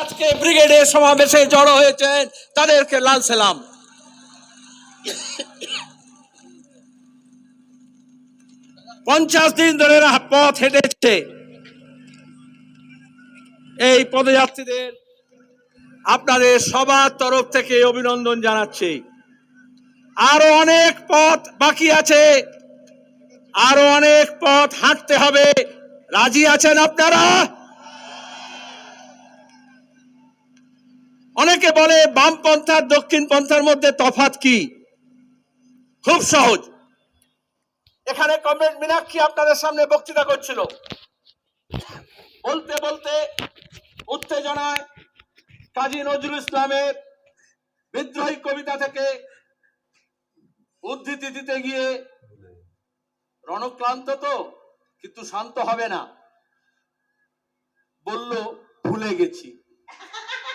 আজকে ব্রিগেডের সমাবেশে জড়ো হয়েছেন তাদেরকে লাল সালাম। পঞ্চাশ দিন ধরে পথ হেঁটেছে। এই পদযাত্রীদের আপনাদের সবার তরফ থেকে অভিনন্দন জানাচ্ছি। আরও অনেক পথ বাকি আছে। আরও অনেক পথ হাঁটতে হবে। রাজি আছেন আপনারা? অনেকে বলে বামপন্থার দক্ষিণ পন্থার মধ্যে তফাৎ কি? খুব সহজ। এখানে কমরেড মীনাক্ষী আপনাদের সামনে বক্তৃতা করছিল। বলতে বলতে উত্তেজনায় কাজী নজরুল ইসলামের বিদ্রোহী কবিতা থেকে উদ্ধৃতি দিতে গিয়ে রণক্লান্ত তো, কিন্তু শান্ত হবে না। বলল, ভুলে গেছি।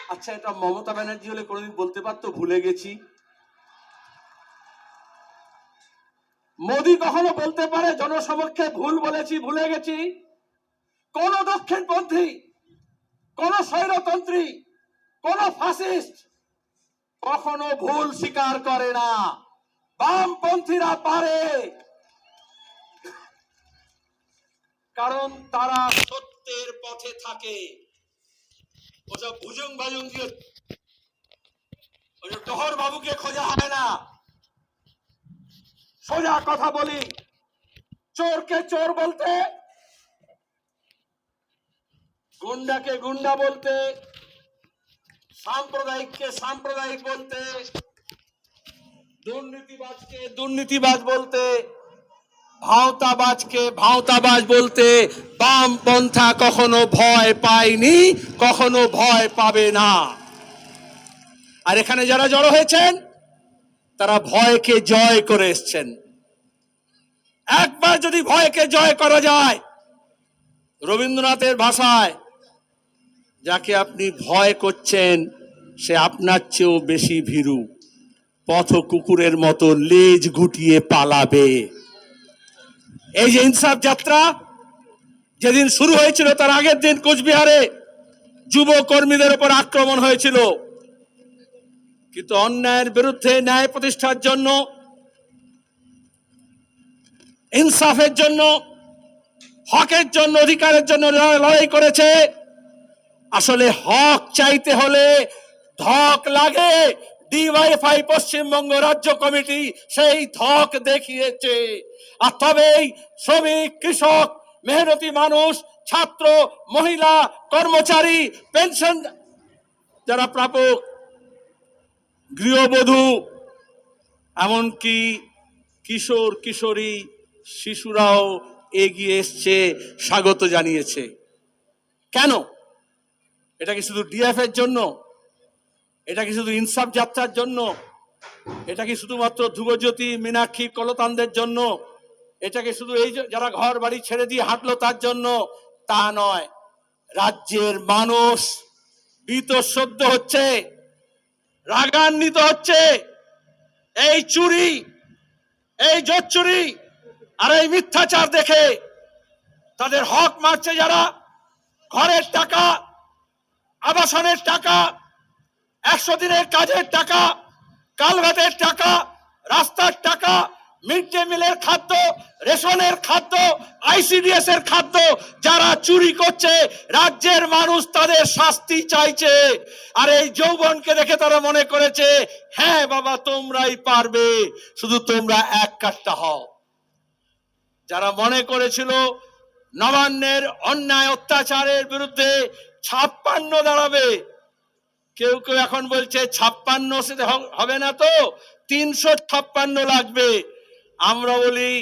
আচ্ছা এটা মমতা ব্যানার্জি হলে কোনোদিন বলতে পারতো? ভুলে গেছি। মোদি কখনো বলতে পারে, জনসমক্ষে ভুল বলেছি, ভুলে গেছি? কোন দক্ষিণপন্থী কোন স্বৈরতন্ত্রী, কোন ফাসিস্ট কখনো ভুল স্বীকার করে না। বামপন্থীরা পারে। কারণ তারা সত্যের পথে থাকে। ওসব ভুজুং বাজুং দিয়ে টহর বাবুকে খোঁজা না। সোজা কথা বলি। চোরকে চোর বলতে, গুন্ডাকে গুন্ডা বলতে, সাম্প্রদায়িককে সাম্প্রদায়িক বলতে, দুর্নীতিবাজকে দুর্নীতিবাজ বলতে ভাওতাবাজকে ভাওতাবাজ বলতে বাম পন্থা কখনো ভয় পায়নি, কখনো ভয় পাবে না। আর এখানে যারা জড়ো হয়েছেন, তারা ভয়কে জয় করে এসছেন। একবার যদি ভয়কে জয় করা যায়, রবীন্দ্রনাথের ভাষায়, যাকে আপনি ভয় করছেন, সে আপনার চেয়েও বেশি ভীরু। পথ কুকুরের মতো লেজ গুটিয়ে পালাবে। এই যে ইনসাফ যাত্রা যেদিন শুরু হয়েছিল, তার আগের দিন কোচবিহারে যুব কর্মীদের উপর আক্রমণ হয়েছিল। কিন্তু অন্যায়ের বিরুদ্ধে ন্যায় প্রতিষ্ঠার জন্য, ইনসাফের জন্য, হকের জন্য, অধিকারের জন্য লড়াই করেছে। আসলে হক চাইতে হলে ধক লাগে। ডিওয়াইফাই পশ্চিমবঙ্গ রাজ্য কমিটি সেই ধক দেখিয়েছে। আর তবেই শ্রমিক, কৃষক, মেহনতি মানুষ, ছাত্র, মহিলা, কর্মচারী, পেনশন যারা প্রাপক, গৃহবধূ, এমনকি কিশোর, কিশোরী শিশুরাও এগিয়ে এসছে, স্বাগত জানিয়েছে। কেন? এটা কি শুধু ডিএফ এর জন্য? এটা কি শুধু ইনসাফ যাত্রার জন্য? এটা কি শুধুমাত্র ধ্রুবজ্যোতি, মীনাক্ষী, কলতানদের জন্য? এটা কি শুধু এই যারা ঘর বাড়ি ছেড়ে দিয়ে হাঁটলো তার জন্য? তা নয়। রাজ্যের মানুষ বীতশ্রদ্ধ হচ্ছে, রাগান্বিত হচ্ছে। এই চুরি, এই জোচ্চুরি আর এই মিথ্যাচার দেখে তাদের হক মারছে যারা। ঘরের টাকা, আবাসনের টাকা একশো দিনের কাজের টাকা কালভাতের টাকা, রাস্তার টাকা মিড ডে মিলের খাদ্য, রেশনের খাদ্য আইসিডিএস এর খাদ্য যারা চুরি করছে, রাজ্যের মানুষ তাদের শাস্তি চাইছে। আর এই যৌবনকে দেখে তারা মনে করেছে হ্যাঁ বাবা, তোমরাই পারবে। শুধু তোমরা এক কাজটা হও। যারা মনে করেছিল নবান্নের অন্যায় অত্যাচারের বিরুদ্ধে ছাপ্পান্ন দাঁড়াবে কেউ কেউ এখন বলছে ছাপ্পান্ন হবে না তো? তিনশো ছাপ্পান্ন লাগবে। আমরা বলি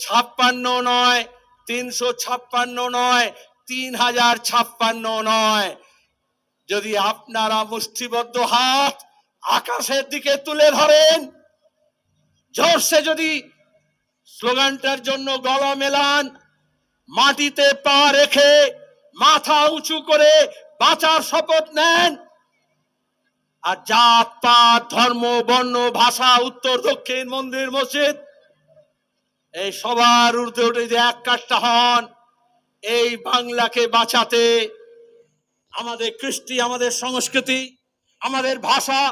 ছাপ্পান্ন নয়, তিনশো ছাপ্পান্ন নয়, তিন হাজার ছাপ্পান্ন নয়। যদি আপনারা মুষ্টিবদ্ধ হাত আকাশের দিকে তুলে ধরেন, জোরসে যদি স্লোগানটার জন্য গলা মেলান, মাটিতে পা রেখে, মাথা উঁচু করে বাঁচার শপথ নেন আর জাত, পাত, ধর্ম, বর্ণ, ভাষা, উত্তর, দক্ষিণ, মন্দির, মসজিদ, এই সবার ঊর্ধ্বে উঠে যে এক কাজটা হন, এই বাংলাকে বাঁচাতে আমাদের কৃষ্টি, আমাদের সংস্কৃতি, আমাদের ভাষা,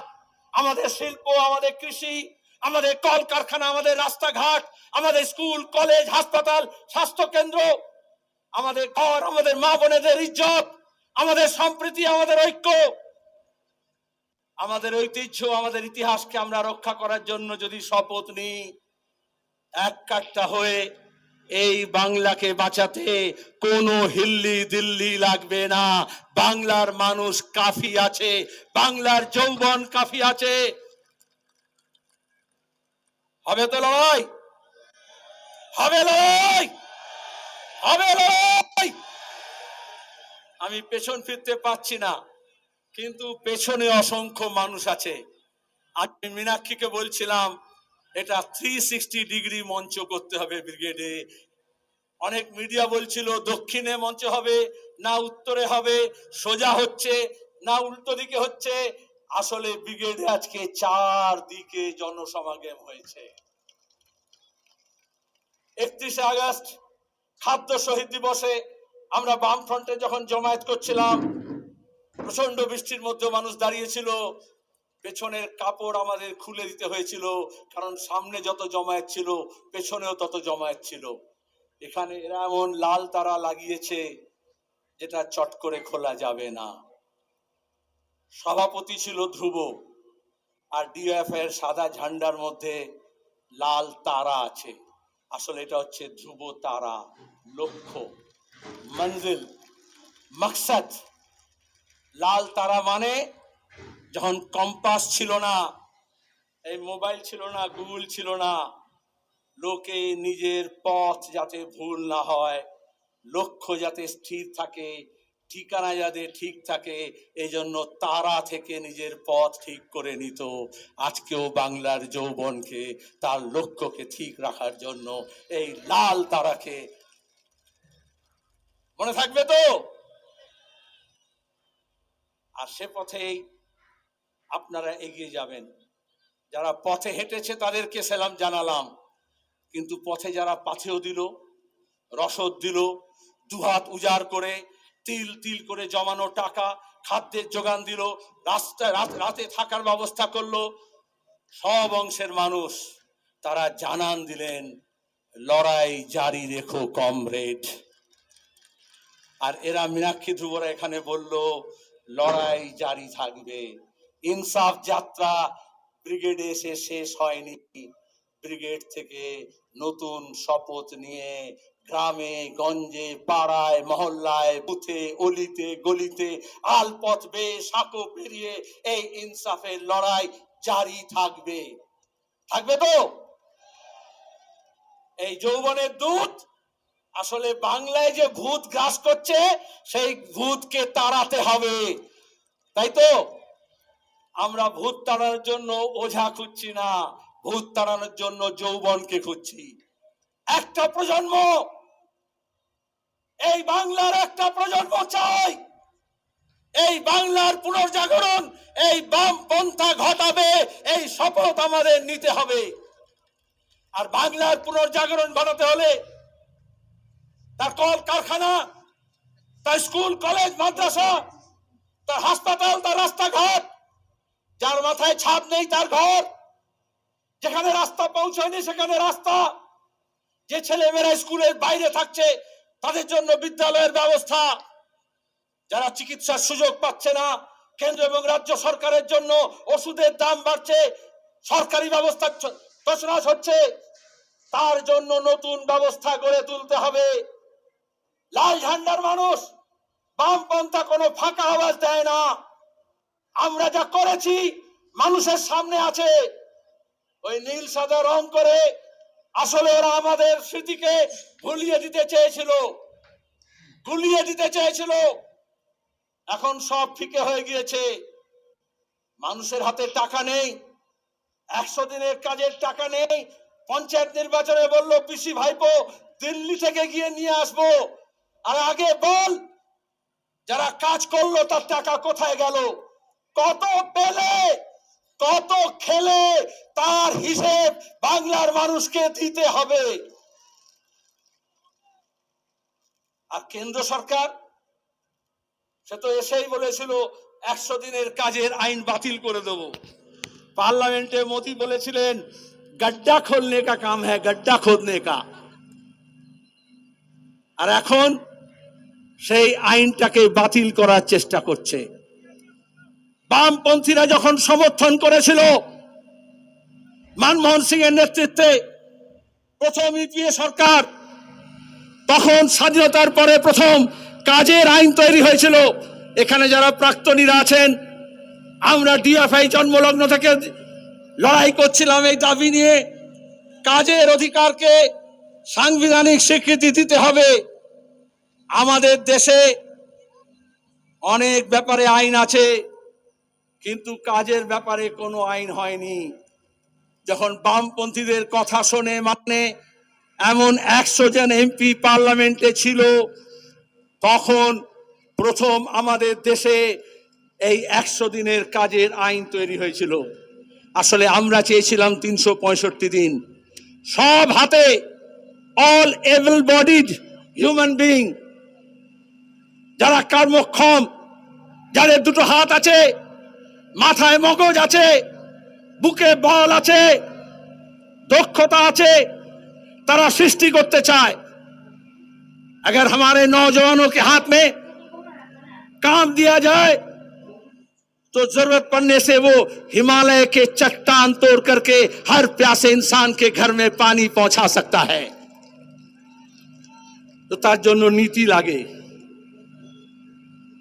আমাদের শিল্প, আমাদের কৃষি, আমাদের কলকারখানা, আমাদের রাস্তাঘাট, আমাদের স্কুল, কলেজ, হাসপাতাল স্বাস্থ্য কেন্দ্র আমাদের ঘর, আমাদের মা বোনেদের ইজ্জত, আমাদের সম্প্রীতি, আমাদের ঐক্য আমাদের ঐতিহ্য, আমাদের ইতিহাসকে আমরা রক্ষা করার জন্য যদি শপথ নিই, এক কাট্টা হয়ে এই বাংলাকে বাঁচাতে কোনো হিল্লি দিল্লি লাগবে না। বাংলার মানুষ কাফি আছে, বাংলার যৌবন কাফি আছে। হবে তো লড়াই? হবে লড়াই? হবে লড়াই? আমি পেছন ফিরতে পারছি না। কিন্তু পেছনে অসংখ্য মানুষ আছে। আমি মীনাক্ষীকে বলছিলাম, এটা থ্রি সিক্সটি ডিগ্রি মঞ্চ করতে হবে ব্রিগেডে। অনেক মিডিয়া বলছিল, দক্ষিণে মঞ্চ হবে, না উত্তরে হবে, সোজা হচ্ছে, না উল্টো দিকে হচ্ছে। আসলে ব্রিগেডে আজকে চার দিকে জনসমাগম হয়েছে। একত্রিশে আগস্ট, খাদ্য শহীদ দিবসে আমরা বামফ্রন্টে যখন জমায়েত করছিলাম প্রচণ্ড বৃষ্টির মধ্যে মানুষ দাঁড়িয়েছিল। পেছনের কাপড় আমাদের খুলে দিতে হয়েছিল, কারণ সামনে যত জমায়েত ছিল, পেছনেও তত জমায়েত ছিল। এখানে এরা এমন লাল তারা লাগিয়েছে, যেটা চট করে খোলা যাবে না। সভাপতি ছিল ধ্রুব, আর ডিএফ এর সাদা ঝান্ডার মধ্যে লাল তারা আছে। আসলে এটা হচ্ছে ধ্রুব তারা, লক্ষ্য, মঞ্জিল, মকসদ। লাল তারা মানে যখন কম্পাস ছিল না, এই মোবাইল ছিল না, গুগল ছিল না, লোকে নিজের পথ যাতে ভুল না হয়, লক্ষ্য যাতে স্থির থাকে, ঠিকানা যাতে ঠিক থাকে এই জন্য তারা থেকে নিজের পথ ঠিক করে নিত। আজকেও বাংলার যৌবনকে, তার লক্ষ্যকে ঠিক রাখার জন্য এই লাল তারাকে। মনে থাকবে তো? আর সে পথেই আপনারা এগিয়ে যাবেন। যারা পথে হেঁটেছে তাদেরকে সেলাম জানালাম। কিন্তু পথে যারা পাথেও দিল, রসদ দিল, দুহাত উজাড় করে, তিল তিল করে জমানো টাকা, খাদ্যের যোগান দিল রাস্তায় রাত, রাতে থাকার ব্যবস্থা করল, সব অংশের মানুষ তারা জানান দিলেন, লড়াই জারি রেখো, কমরেড। আর এরা মীনাক্ষী ধ্রুবরা এখানে বলল লড়াই জারি থাকবে। ইনসাফ যাত্রা ব্রিগেডে এসে শেষ হয়নি। ব্রিগেড থেকে নতুন শপথ নিয়ে গ্রামে, গঞ্জে, পাড়ায়, মহল্লায়, বুথে, অলিতে, গলিতে আলপথ বেয়ে সাঁকো পেরিয়ে এই ইনসাফের লড়াই জারি থাকবে। থাকবে তো? এই যৌবনের দূত আসলে বাংলায় যে ভূত গ্রাস করছে, সেই ভূতকে তাড়াতে হবে। তাই তো? আমরা ভূত তাড়ানোর জন্য ওঝা খুঁজছি না, ভূত তাড়ানোর জন্য যৌবনকে খুঁজছি। একটা প্রজন্ম! এই বাংলার একটা প্রজন্ম চাই! এই বাংলার পুনর্জাগরণ, এই বাম পন্থা ঘটাবে, এই শপথ আমাদের নিতে হবে। আর বাংলার পুনর্জাগরণ ঘটাতে হলে তার কল কারখানা, তার স্কুল, কলেজ, মাদ্রাসা, তার হাসপাতাল, তার রাস্তাঘাট, যার মাথায় ছাদ নেই তার ঘর, যেখানে রাস্তা পৌঁছয়নি সেখানে রাস্তা। যে ছেলেমেয়েরা স্কুলের বাইরে থাকছে, তাদের জন্য বিদ্যালয়ের ব্যবস্থা। যারা চিকিৎসার সুযোগ পাচ্ছে না, কেন্দ্র এবং রাজ্য সরকারের জন্য ওষুধের দাম বাড়ছে, সরকারি ব্যবস্থা ছ- হচ্ছে। তার জন্য নতুন ব্যবস্থা গড়ে তুলতে হবে। লাল ঝান্ডার মানুষ বামপন্থা কোনো ফাঁকা আওয়াজ দেয় না। আমরা যা করেছি, মানুষের সামনে আছে। ওই নীল সাদা রং করে আসলে ওরা আমাদের স্মৃতিকে ভুলিয়ে দিতে চেয়েছিল। গুলিয়ে দিতে চেয়েছিল। এখন সব ফিকে হয়ে গিয়েছে। মানুষের হাতে টাকা নেই। একশো দিনের কাজের টাকা নেই। পঞ্চায়েত নির্বাচনে বলল, পিসি ভাইপো, দিল্লি থেকে গিয়ে নিয়ে আসব। আর আগে বল, যারা কাজ করল তার টাকা কোথায় গেল? কত পেলে, কত খেলে তার হিসেব বাংলার মানুষকে দিতে হবে। আর কেন্দ্র সরকার, সে তো এসেই বলেছিল, একশো দিনের কাজের আইন বাতিল করে দেব। পার্লামেন্টে মোদি বলেছিলেন, গড্ডা খোলনে কা কাম হ্যাঁ গড্ডা খোদনে কা। আর এখন সেই আইনটাকে বাতিল করার চেষ্টা করছে। বামপন্থীরা যখন সমর্থন করেছিল, মনমোহন সিং এর নেতৃত্বে প্রথম ইউপিএ সরকার, তখন স্বাধীনতার পরে প্রথম কাজের আইন তৈরি হয়েছিল। এখানে যারা প্রাক্তনীরা আছেন, আমরা ডিএফআই জন্মলগ্ন থেকে লড়াই করছিলাম এই দাবি নিয়ে। কাজের অধিকারকে সাংবিধানিক স্বীকৃতি দিতে হবে। আমাদের দেশে অনেক ব্যাপারে আইন আছে, কিন্তু কাজের ব্যাপারে কোনো আইন হয়নি। যখন বামপন্থীদের কথা শোনে মানে এমন একশো জন এমপি পার্লামেন্টে ছিল, তখন প্রথম আমাদের দেশে এই একশো দিনের কাজের আইন তৈরি হয়েছিল। আসলে আমরা চেয়েছিলাম তিনশো পঁয়ষট্টি দিন। সব হাতে all able bodied human being যারা কর্মক্ষম যাদের দুটো হাত আছে মাথায় মগজ আছে বুকে বল আছে দক্ষতা আছে तारा सृष्टि करते चाहे अगर हमारे नौजवानों के हाथ में काम दिया जाए तो जरूरत पड़ने से वो हिमालय के चट्टान तोड़ करके हर प्यासे इंसान के घर में पानी पहुंचा सकता है তো তার জন্য নীতি লাগে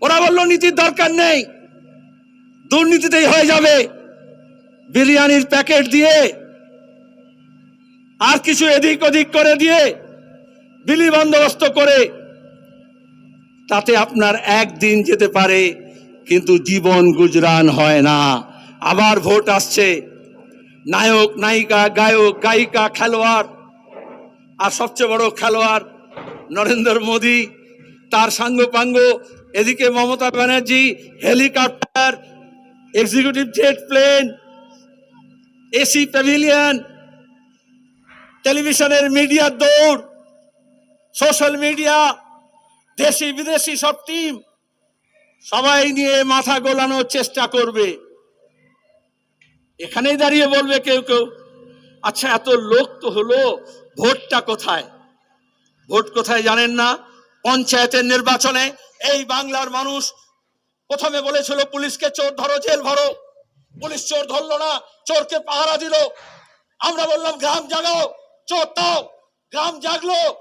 ওরা বলল, নীতির দরকার নেই। দুর্নীতিতেই হয়ে যাবে। বিরিয়ানির প্যাকেট দিয়ে আর কিছু এদিক ওদিক করে দিয়ে বিলি বন্দোবস্ত করে, তাতে আপনার একদিন যেতে পারে, কিন্তু জীবন গুজরান হয় না। আবার ভোট আসছে। নায়ক, নায়িকা, গায়ক, গায়িকা, খেলোয়াড়, আর সবচেয়ে বড় খেলোয়াড় নরেন্দ্র মোদী, তার সাঙ্গপাঙ্গ এদিকে Mamata Banerjee, helicopter executive jet plane AC pavilion টেলিভিশনের মিডিয়ার দৌড় সোশ্যাল মিডিয়া দেশি বিদেশি সব টিম সবাই নিয়ে মাথা গোলানোর চেষ্টা করবে। এখানেই দাঁড়িয়ে বলবে কেউ কেউ আচ্ছা এত লোক তো হলো, ভোটটা কোথায়? ভোট কোথায় জানেন না, পঞ্চায়েতের নির্বাচনে এই বাংলার মানুষ প্রথমে বলেছিল, পুলিশকে চোর ধরো, জেল ভরো। পুলিশ চোর ধরলো না, চোরকে পাহারা দিল। আমরা বললাম, গ্রাম জাগাও, চোর তাও, গ্রাম জাগলো।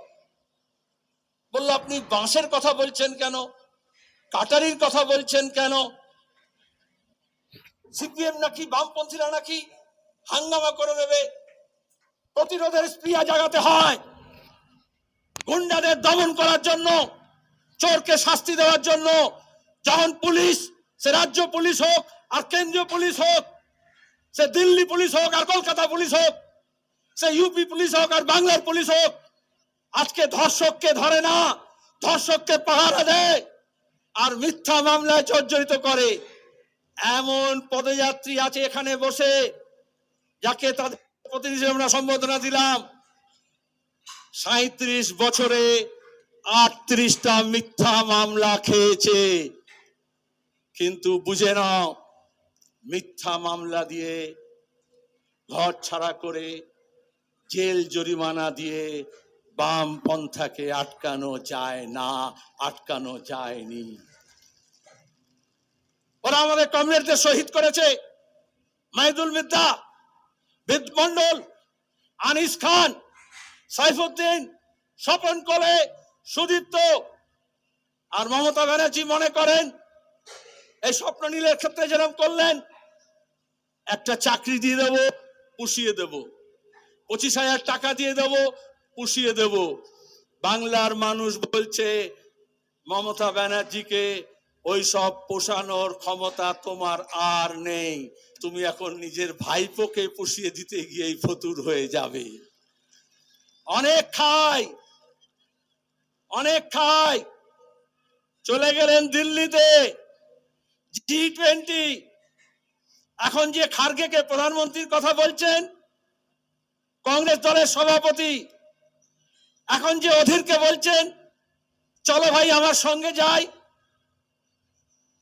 বলল, আপনি বাঁশের কথা বলছেন কেন? কাটারির কথা বলছেন কেন? সিপিএম নাকি বামপন্থীরা নাকি হাঙ্গামা করে দেবে? প্রতিরোধের স্প্রিয়া জাগাতে হয়। গুন্ডাদের দমন করার জন্য চোরকে শাস্তি দেওয়ার জন্য যখন পুলিশ, সে রাজ্য পুলিশ হোক আর কেন্দ্রীয় পুলিশ হোক, সে দিল্লি পুলিশ হোক আর কলকাতা পুলিশ হোক, সে ইউপি পুলিশ হোক আর বাংলার পুলিশ হোক, আজকে ধর্ষককে ধরে না, ধর্ষককে পাহারা দেয় আর মিথ্যা মামলায় জর্জরিত করে। এমন পদযাত্রী আছে এখানে বসে, যাকে তাদের প্রতিনিধি আমরা সম্বোধনা দিলাম। সাঁত্রিশ বছরে আটত্রিশটা মিথ্যা মামলা খেয়েছে। কিন্তু বুঝে নাও, মিথ্যা মামলা দিয়ে ঘর ছাড়া করে জেল জরিমানা দিয়ে বাম পন্থাকে আটকানো যায় না, আটকানো যায়নি। ওরা আমাদের কমরেডদের শহীদ করেছে। মাহিদুল মিদ্দা, বিদ মন্ডল আনিস খান, সাইফুদ্দিন, স্বপন কলে সুদীপ্ত আর মমতা ব্যানার্জি মনে করেন, এই স্বপ্ন নীলের ক্ষেত্রে যেরকম করলেন, একটা চাকরি দিয়ে দেবো, পুষিয়ে দেব। পঁচিশ হাজার টাকা দিয়ে দেব, পুষিয়ে দেব। বাংলার মানুষ বলছে, মমতা ব্যানার্জিকে ওই সব পোষানোর ক্ষমতা তোমার আর নেই। তুমি এখন নিজের ভাইপোকে পুষিয়ে দিতে গিয়েই ফতুর হয়ে যাবে। অনেক খাই অনেক খাই চলে গেলেন দিল্লিতে। জি টোয়েন্টি এখন যে খার্গেকে প্রধানমন্ত্রীর কথা বলছেন, কংগ্রেস দলের সভাপতি, এখন যে অধীরকে বলছেন, চলো ভাই আমার সঙ্গে যাই।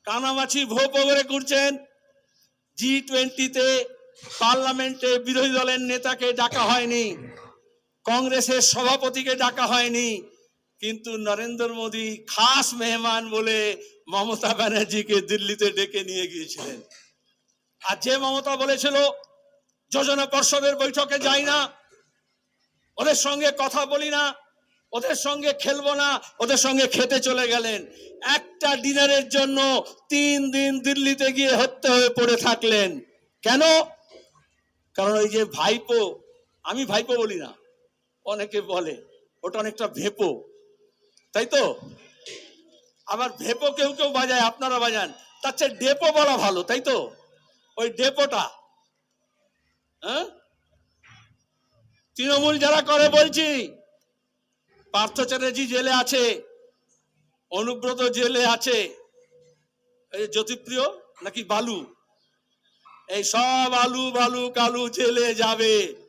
কানামাছি ভোপ করে করছেন জি টোয়েন্টিতে পার্লামেন্টে বিরোধী দলের নেতাকে ডাকা হয়নি। কংগ্রেসের সভাপতিকে ডাকা হয়নি। কিন্তু নরেন্দ্র মোদী খাস মেহমান বলে মমতা ব্যানার্জিকে দিল্লিতে ডেকে নিয়ে গিয়েছিলেন। আর যে মমতা বলেছিল, যোজনা পর্ষদের বৈঠকে যাই না, ওদের সঙ্গে কথা বলি না, ওদের সঙ্গে খেলব না, ওদের সঙ্গে খেতে চলে গেলেন। একটা ডিনারের জন্য তিন দিন দিল্লিতে গিয়ে হত্যা হয়ে পড়ে থাকলেন। কেন? কারণ ওই যে ভাইপো, আমি ভাইপো বলি না, অনেকে বলে, ওটা অনেকটা ভেপো। তাই তো? আবার ভেপো কেউ কেউ বাজায়, আপনারা বাজান। তার চেয়ে ডেপো বলা ভালো, তাই তো? ওই ডেপোটা। হ্যাঁ? তৃণমূল যারা করে বলছি, পার্থ চ্যাটার্জি জেলে আছে, অনুব্রত জেলে আছে। এই জ্যোতিপ্রিয় নাকি বালু? এই সব আলু বালু কালু জেলে যাবে।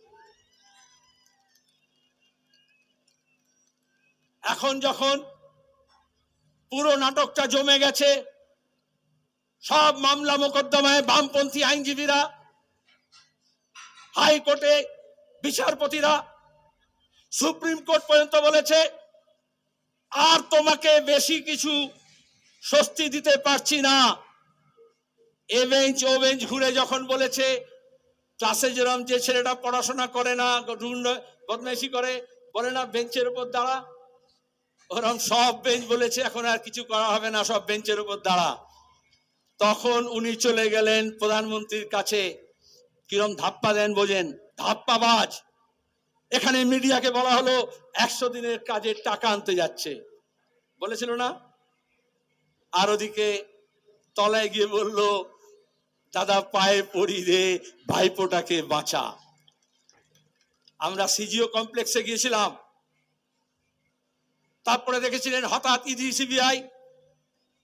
এখন যখন পুরো নাটকটা জমে গেছে, সব মামলা মোকদ্দমায় বামপন্থী আইনজীবীরা, হাইকোর্টে বিচারপতিরা, সুপ্রিম কোর্ট পর্যন্ত বলেছে, আর তোমাকে বেশি কিছু স্বস্তি দিতে পারছি না। এ বেঞ্চ, ও বেঞ্চ ঘুরে যখন বলেছে ক্লাসে যেরকম যে ছেলেটা পড়াশোনা করে না বদমাইশি করে, বলে না, বেঞ্চের উপর দাঁড়া। ওরকম সব বেঞ্চ বলেছে, এখন আর কিছু করা হবে না, সব বেঞ্চের উপর দাঁড়া। তখন উনি চলে গেলেন প্রধানমন্ত্রীর কাছে, কিরম ধাপ্পা দেন বোঝেন, ধাপ্পাবাজ। এখানে মিডিয়াকে বলা হলো, একশো দিনের কাজের টাকা আনতে যাচ্ছে। বলেছিল না? আর ওদিকে তলায় গিয়ে বলল, দাদা, পায়ে পড়ি রে, ভাইপোটাকে বাঁচা। আমরা সিজিও কমপ্লেক্সে গিয়েছিলাম। তারপরে দেখেছিলেন হঠাৎ ইডি, সিবিআই,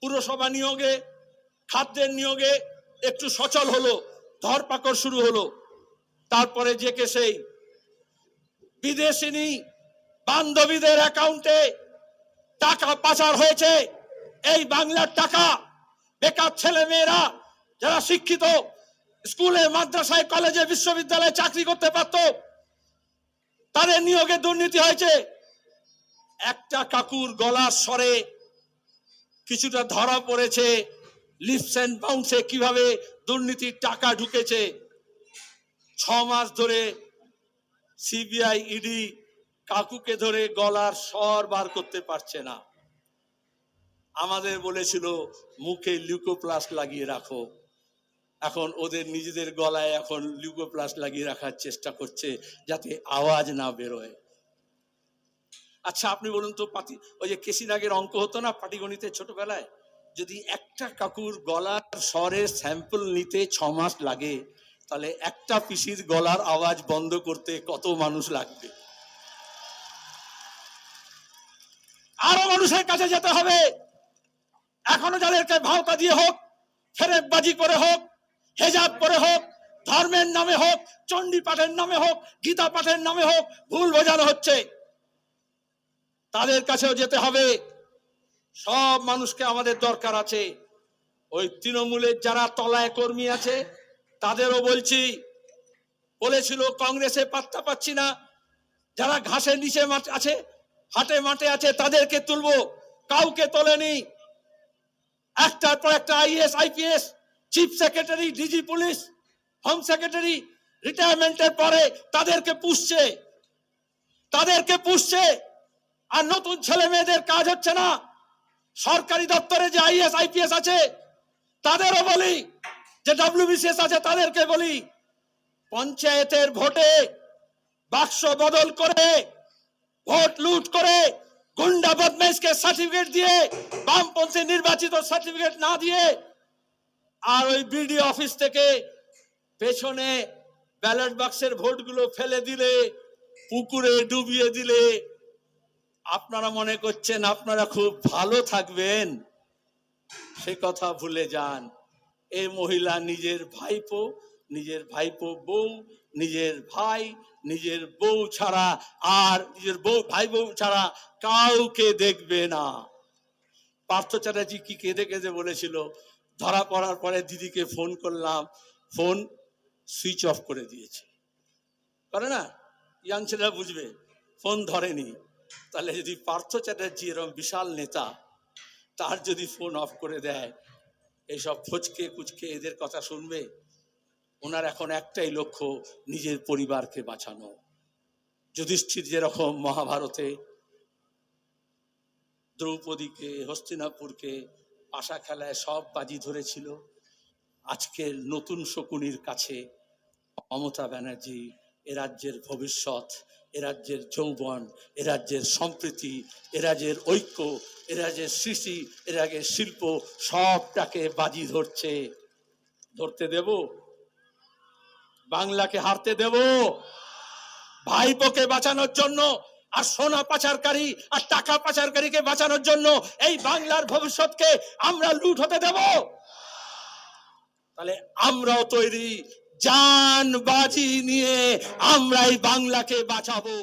পুরসভা নিয়োগে, খাদ্যের নিয়োগে একটু সচল হলো, ধরপাকড় শুরু হলো। তারপরে যে কে সেই বিদেশিনী বান্ধবীদের অ্যাকাউন্টে টাকা পাচার হয়েছে। এই বাংলার টাকা বেকার ছেলে মেয়েরা যারা শিক্ষিত, স্কুলে, মাদ্রাসায়, কলেজে, বিশ্ববিদ্যালয়ে চাকরি করতে পারত, তাদের নিয়োগে দুর্নীতি হয়েছে। একটা কাকুর গলার স্বরে কিছুটা ধরা পড়েছে। লিপস অ্যান্ড বাউন্সে কীভাবে দুর্নীতির টাকা ঢুকেছে? ছ মাস ধরে সিবিআই ইডি কাকুকে ধরে গলার স্বর বার করতে পারছে না। আমাদের বলেছিল, মুখে লিউকোপ্লাস্ট লাগিয়ে রাখো। এখন ওদের নিজেদের গলায় এখন লিউকোপ্লাস্ট লাগিয়ে রাখার চেষ্টা করছে যাতে আওয়াজ না বেরোয়। আচ্ছা আপনি বলুন তো, পাতি ওই যে কেসি নাগের অঙ্ক হতো না পাটিগণিতে ছোটবেলায়? যদি একটা কাকুর গলার স্বরের স্যাম্পল নিতে ছ মাস লাগে, তাহলে একটা পিসির গলার আওয়াজ বন্ধ করতে কত মানুষ লাগবে? আরও মানুষের কাছে যেতে হবে! এখনও যাদেরকে ভাওতা দিয়ে হোক ফেরেকবাজি করে হোক, হেজাব করে হোক, ধর্মের নামে হোক চণ্ডী পাঠের নামে হোক গীতা পাঠের নামে হোক, ভুল বোঝানো হচ্ছে। তাদের কাছেও যেতে হবে। সব মানুষকে আমাদের দরকার আছে। ওই তৃণমূলের যারা তলায় কর্মী আছে, তাদেরও বলছি, বলেছিল কংগ্রেসে পাত্তা পাচ্ছি না। যারা ঘাসের নিচে আছে, হাটে মাঠে আছে, তাদেরকে তুলবো। কাউকে তোলেনি। একটার পর একটা IAS, IPS, chief secretary, DG police, home secretary রিটায়ারমেন্টের পরে তাদেরকে পুষছে। তাদেরকে পুষছে। আর নতুন ছেলে মেয়েদের কাজ হচ্ছে না। সরকারি দপ্তরে যে আইএস, আইপিএস আছে, তাদেরও বলি, যে ডব্লিউবিসিএস আছে তাদেরকে বলি, পঞ্চায়েতের ভোটে বাক্স বদল করে, ভোট লুট করে, গুন্ডা বদমেশকে সার্টিফিকেট দিয়ে, বামপন্থী নির্বাচিত সার্টিফিকেট না দিয়ে, আর ওই বিডি অফিস থেকে পেছনে ব্যালট বাক্সের ভোটগুলো ফেলে দিলে, পুকুরে ডুবিয়ে দিলে আপনারা মনে করছেন আপনারা খুব ভালো থাকবেন? সে কথা ভুলে যান। এ মহিলা নিজের ভাইপো নিজের ভাইপো বউ, নিজের ভাই, নিজের বউ ছাড়া আর নিজের বউ, ভাই বউ ছাড়া কাউকে দেখবে না। পার্থ চ্যাটার্জি কি কেঁদে কেঁদে বলেছিল, ধরা পড়ার পরে দিদিকে ফোন করলাম, ফোন সুইচ অফ করে দিয়েছে। করে না? ইয়াং ছেলেরা বুঝবে, ফোন ধরেনি। তাহলে যদি পার্থ চ্যাটার্জি এরকম বিশাল নেতা, তার যদি ফোন অফ করে দেয়, এইসব ফচকে কুচকে এদের কথা শুনবে, ওনার এখন একটাই লক্ষ্য, নিজের পরিবারকে বাঁচানো। যুধিষ্ঠির যেরকম মহাভারতে দ্রৌপদীকে, হস্তিনাপুরকে পাশা খেলায় সব বাজি ধরেছিল, আজকের নতুন শকুনির কাছে মমতা ব্যানার্জি এ রাজ্যের ভবিষ্যৎ, এ রাজ্যের যৌবন, এ রাজ্যের সম্প্রীতি, এ রাজ্যের ঐক্য, এ রাজ্যের সৃষ্টি, এ রাজ্যের শিল্প সবটাকে বাজি ধরছে। ধরতে দেব? বাংলাকে হারতে দেব? ভাইপোকে বাঁচানোর জন্য আর সোনা পাচারকারী আর টাকা পাচারকারীকে বাঁচানোর জন্য এই বাংলার ভবিষ্যৎকে আমরা লুট হতে দেব? তাহলে আমরাও তৈরি জান বাজি নিয়ে আমরাই বাংলাকে বাঁচাবো।